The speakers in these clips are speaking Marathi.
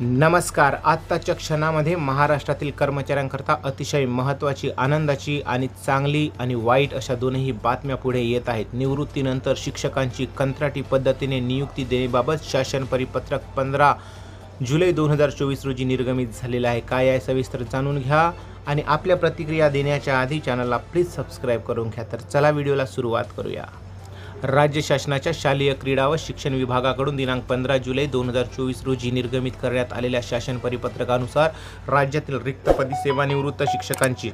नमस्कार. आत्ताच्या क्षणामध्ये महाराष्ट्रातील कर्मचाऱ्यांकरता अतिशय महत्त्वाची आनंदाची आणि चांगली आणि वाईट अशा दोनही बातम्या पुढे येत आहेत. निवृत्तीनंतर शिक्षकांची कंत्राटी पद्धतीने नियुक्ती देण्याबाबत शासन परिपत्रक पंधरा जुलै दोन हजार चोवीस रोजी निर्गमित झालेलं आहे. काय आहे सविस्तर जाणून घ्या आणि आपल्या प्रतिक्रिया देण्याच्या आधी चॅनलला प्लीज सबस्क्राईब करून घ्या. तर चला व्हिडिओला सुरुवात करूया. राज्य शासनाच्या शालेय क्रीडा व शिक्षण विभागाकडून दिनांक पंधरा जुलै दोन हजार चोवीस रोजी निर्गमित करण्यात आलेल्या शासन परिपत्रकानुसार राज्यातील रिक्तपदी सेवानिवृत्त शिक्षकांची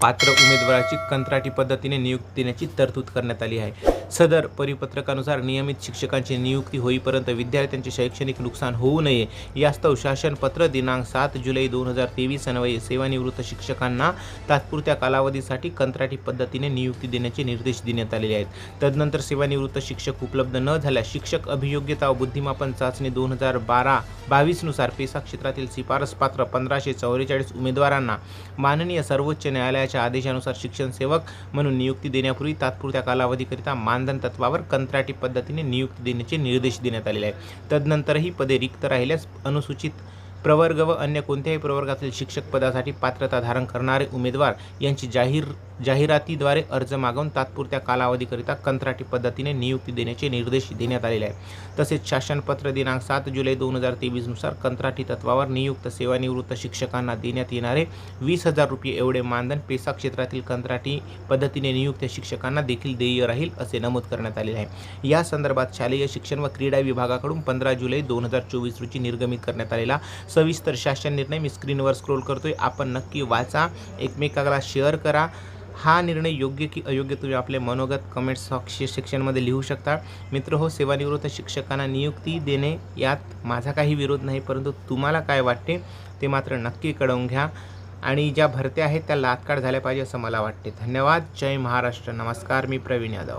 पात्र उमेदवाराची कंत्राटी पद्धतीने नियुक्ती देण्याची तरतूद करण्यात आली आहे. सदर परिपत्रकानुसार नियमित शिक्षकांची नियुक्ती होईपर्यंत विद्यार्थ्यांचे शैक्षणिक नुकसान होऊ नये यास्तव शासनपत्र दिनांक सात जुलै दोन हजार तेवीस अन्वये सेवानिवृत्त शिक्षकांना तात्पुरत्या कालावधीसाठी कंत्राटी पद्धतीने नियुक्ती देण्याचे निर्देश देण्यात आलेले आहेत. तदनंतर सेवानिवृत्त शिक्षक उपलब्ध न झाल्यास शिक्षक अभियोग्यता व बुद्धिमापन चाचणी दोन हजार बारा बावीसनुसार पेसा क्षेत्रातील शिफारस पात्र पंधराशे चौवेचाळीस उमेदवारांना माननीय सर्वोच्च न्यायालयात न्यायालयाच्या आदेशानुसार शिक्षण सेवक म्हणून नियुक्ती देण्यापूर्वी तात्पुरत्या कालावधीकरिता मानधन तत्वावर कंत्राटी पद्धतीने नियुक्ती देण्याचे निर्देश देण्यात आलेले आहेत. तदनंतरही पदे रिक्त राहिल्यास अनुसूचित प्रवर्ग व अन्य कोणत्याही प्रवर्गातील शिक्षक पदासाठी पात्रता धारण करणारे उमेदवार यांची जाहीर जाहिरातीद्वारे अर्ज मागवून तात्पुरत्या कालावधीकरिता कंत्राटी पद्धतीने नियुक्ती देण्याचे निर्देश देण्यात आलेले आहेत. तसेच शासनपत्र दिनांक सात जुलै दोन हजार तेवीसनुसार कंत्राटी तत्वावर नियुक्त सेवानिवृत्त शिक्षकांना देण्यात येणारे वीस हजार रुपये एवढे मानधन पेसा क्षेत्रातील कंत्राटी पद्धतीने नियुक्त शिक्षकांना देखील देय राहील असे नमूद करण्यात आलेले आहे. या संदर्भात शालेय शिक्षण व क्रीडा विभागाकडून पंधरा जुलै दोन हजार चोवीस रोजी निर्गमित करण्यात आलेला सविस्तर शासन निर्णय मी स्क्रीनवर स्क्रोल करतोय. आपण नक्की वाचा एकमेकाला शेअर करा. हा निर्णय योग्य की अयोग्य तुम्ही आपले मनोगत कमेंट सेक्शनमध्ये लिहू शकता. मित्र हो सेवानिवृत्त शिक्षकांना नियुक्ती देणे यात माझा काही विरोध नाही परंतु तुम्हाला काय वाटते ते मात्र नक्की कळवून घ्या. आणि ज्या भरत्या आहेत त्या लातकाड झाल्या पाहिजे असं मला वाटते. धन्यवाद. जय महाराष्ट्र. नमस्कार. मी प्रवीण यादव.